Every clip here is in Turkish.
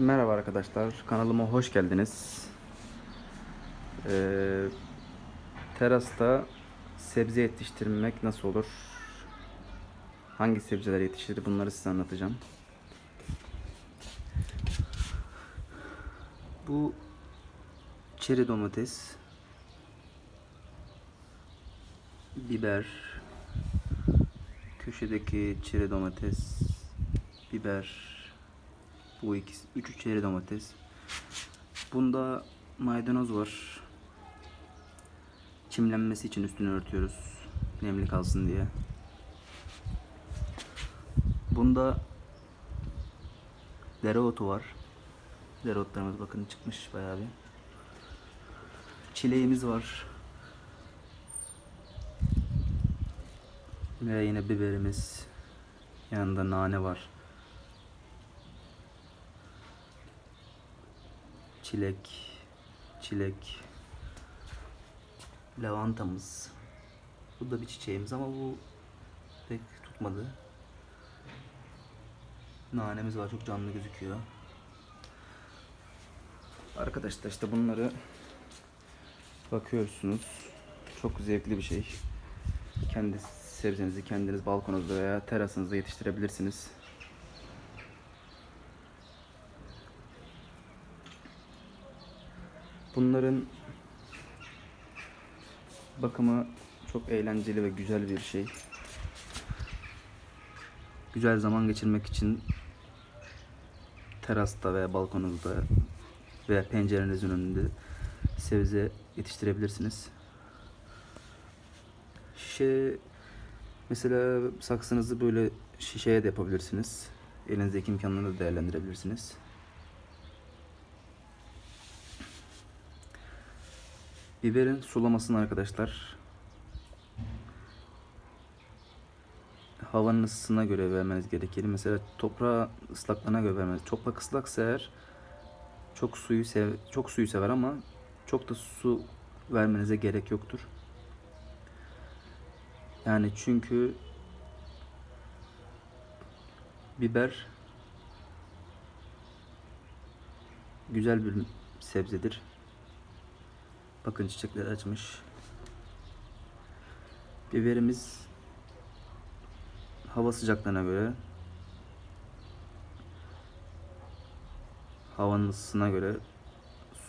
Merhaba arkadaşlar, kanalıma hoş geldiniz. Ee, terasta sebze yetiştirmek nasıl olur? Hangi sebzeler yetişir? Bunları size anlatacağım. Bu çeri domates, biber, köşedeki çeri domates, biber, bu ikisi, üçü çeri domates. Bunda maydanoz var. Çimlenmesi için üstünü örtüyoruz. Nemli kalsın diye. Bunda dereotu var. Dereotlarımız bakın çıkmış bayağı bir. Çileğimiz var. Ve yine biberimiz. Yanında nane var. Çilek, çilek, lavantamız. Bu da bir çiçeğimiz ama bu pek tutmadı. Nanemiz var çok canlı gözüküyor. Arkadaşlar işte bunları bakıyorsunuz. Çok zevkli bir şey. Kendi sebzenizi kendiniz balkonunuzda veya terasınızda yetiştirebilirsiniz. Bunların bakımı çok eğlenceli ve güzel bir şey. Güzel zaman geçirmek için terasta veya balkonunuzda veya pencerenizin önünde sebze yetiştirebilirsiniz. Şişe mesela saksınızı böyle şişeye de yapabilirsiniz. Elinizdeki imkanları da değerlendirebilirsiniz. Biberin sulamasını arkadaşlar havanın ısısına göre vermeniz gerekir. Mesela toprağa ıslaklığına göre vermeniz. Toprak ıslaksa eğer çok suyu sev çok suyu sever ama çok da su vermenize gerek yoktur. Yani çünkü biber güzel bir sebzedir. Bakın çiçekler açmış. Biberimiz hava sıcaklığına göre havanın ısısına göre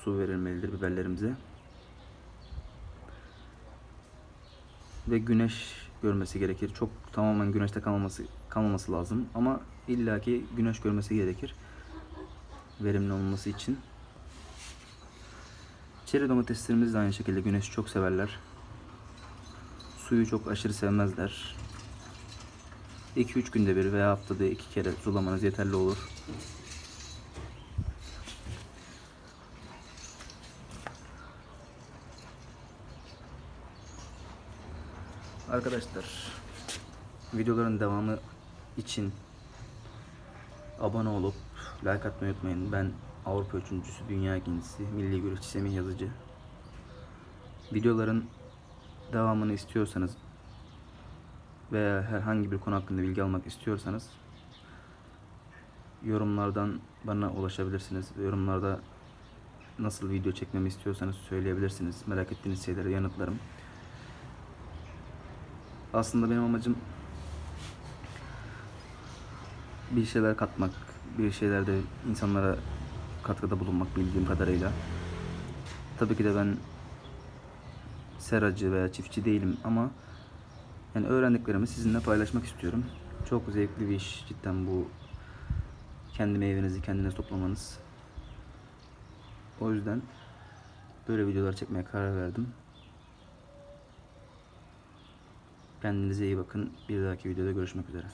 su verilmelidir biberlerimize. Ve güneş görmesi gerekir. Çok tamamen güneşte kalmaması kalmaması lazım ama illaki güneş görmesi gerekir. Verimli olması için. Çeri domateslerimiz de aynı şekilde güneşi çok severler. Suyu çok aşırı sevmezler. 2-3 günde bir veya haftada 2 kere sulamanız yeterli olur. Arkadaşlar videoların devamı için abone olup like atmayı unutmayın. Ben Avrupa üçüncüsü, dünya ikincisi, milli güreşçi Semih Yazıcı. Videoların devamını istiyorsanız veya herhangi bir konu hakkında bilgi almak istiyorsanız yorumlardan bana ulaşabilirsiniz. Yorumlarda nasıl video çekmemi istiyorsanız söyleyebilirsiniz. Merak ettiğiniz şeylere yanıtlarım. Aslında benim amacım bir şeyler katmak, bir şeylerde insanlara katkıda bulunmak bildiğim kadarıyla. Tabii ki de ben seracı veya çiftçi değilim ama yani öğrendiklerimi sizinle paylaşmak istiyorum. Çok zevkli bir iş cidden bu kendi meyvenizi kendiniz toplamanız. O yüzden böyle videolar çekmeye karar verdim. Kendinize iyi bakın. Bir dahaki videoda görüşmek üzere.